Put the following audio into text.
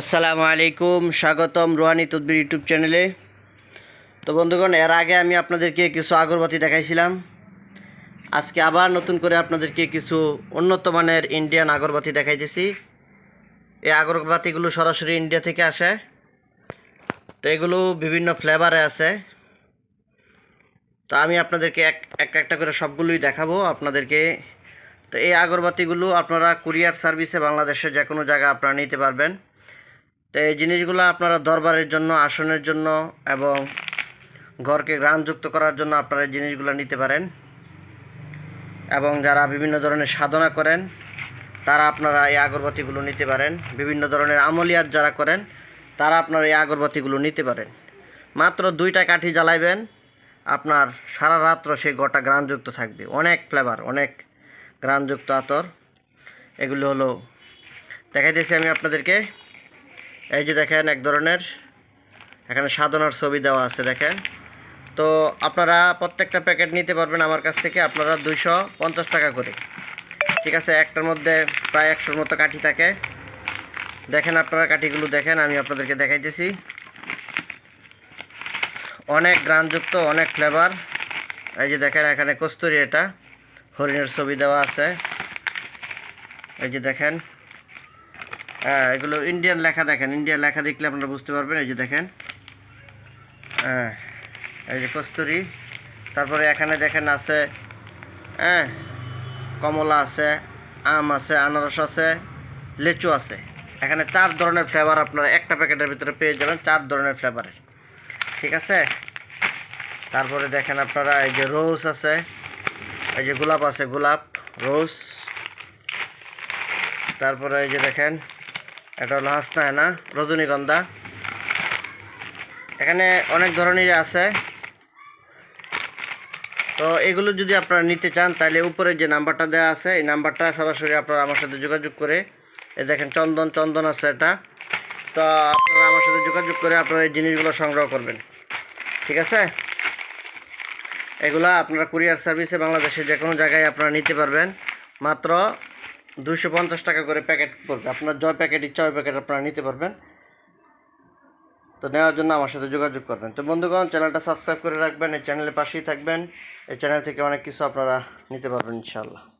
আসসালামু আলাইকুম, স্বাগতম রোহানি তদ্বির ইউটিউব চ্যানেলে। তো বন্ধুগণ, এর আগে আমি আপনাদেরকে কিছু আগরবাতি দেখাইছিলাম। আজকে আবার নতুন করে আপনাদেরকে কিছু উন্নত মানের ইন্ডিয়ান আগরবাতি দেখাইতেছি। এই আগরবাতিগুলো সরাসরি ইন্ডিয়া থেকে আসে। তো এগুলো বিভিন্ন ফ্লেভারে আছে। তো আমি আপনাদেরকে এক একটা একটা করে সবগুলোই দেখাবো আপনাদেরকে। তো এই আগরবাতিগুলো আপনারা কুরিয়ার সার্ভিসে বাংলাদেশের যে কোনো জায়গায় আপনারা নিতে পারবেন। তো এই জিনিসগুলো আপনারা দরবারের জন্য, আসনের জন্য এবং ঘরকে গ্রামযুক্ত করার জন্য আপনারা এই জিনিসগুলো নিতে পারেন। এবং যারা বিভিন্ন ধরনের সাধনা করেন, তারা আপনারা এই আগরবাতিগুলো নিতে পারেন। বিভিন্ন ধরনের আমলিয়াত যারা করেন, তারা আপনারা এই আগরবাতিগুলো নিতে পারেন। মাত্র দুইটা কাঠি জ্বালাইবেন, আপনার সারা রাত্র সেই গোটা গ্রামযুক্ত থাকবে। অনেক ফ্লেভার অনেক গ্রামযুক্ত আতর। এগুলো হলো, দেখাইতেছি আমি আপনাদেরকে। এই যে দেখেন এক ধরনের এখানে সাধনার ছবি দেওয়া আছে, দেখেন। তো আপনারা প্রত্যেকটা প্যাকেট নিতে পারবেন আমার কাছ থেকে, আপনারা দুইশো পঞ্চাশ টাকা করে। ঠিক আছে, একটার মধ্যে প্রায় একশোর মতো কাঠি থাকে। দেখেন আপনারা কাঠিগুলো দেখেন, আমি আপনাদেরকে দেখাইতেছি। অনেক গ্রানযুক্ত, অনেক ফ্লেভার এই যে দেখেন, এখানে কস্তুরি এটা, হরিণের ছবি দেওয়া আছে। এই যে দেখেন হ্যাঁ এগুলো ইন্ডিয়ান লেখা দেখেন। ইন্ডিয়ান লেখা দেখলে আপনারা বুঝতে পারবেন, এই যে দেখেন। হ্যাঁ এই যে কস্তুরি। তারপরে এখানে দেখেন আছে হ্যাঁ কমলা আছে, আম আছে, আনারস আছে, লেচু আছে। এখানে চার ধরনের ফ্লেভার আপনারা একটা প্যাকেটের ভিতরে পেয়ে যাবেন, চার ধরনের ফ্লেভারের ঠিক আছে? তারপরে দেখেন আপনারা এই যে রোজ আছে, এই যে গোলাপ আছে, গোলাপ রোজ তারপরে এই যে দেখেন এটা হলো হাসনা না? রজনীগন্ধা। এখানে অনেক ধরনের আছে। তো এগুলো যদি আপনারা নিতে চান, তাহলে উপরে যে নাম্বারটা দেওয়া আছে, এই নাম্বারটা সরাসরি আপনারা আমার সাথে যোগাযোগ করে, এই দেখেন চন্দন চন্দন আছে এটা। তো আপনারা আমার সাথে যোগাযোগ করে আপনারা এই জিনিসগুলো সংগ্রহ করবেন। ঠিক আছে? এগুলা আপনারা কুরিয়ার সার্ভিসে বাংলাদেশে যে কোনো জায়গায় আপনারা নিতে পারবেন। মাত্র দুশো পঞ্চাশ টাকা করে প্যাকেট পড়বে। আপনার জয় প্যাকেট ইচ্ছা ওই প্যাকেট আপনারা নিতে পারবেন। তো নেওয়ার জন্য আমার সাথে যোগাযোগ করবেন। তো বন্ধুগণ, চ্যানেলটা সাবস্ক্রাইব করে রাখবেন, এই চ্যানেলের পাশেই থাকবেন। এই চ্যানেল থেকে অনেক কিছু আপনারা নিতে পারবেন, ইনশাআল্লাহ।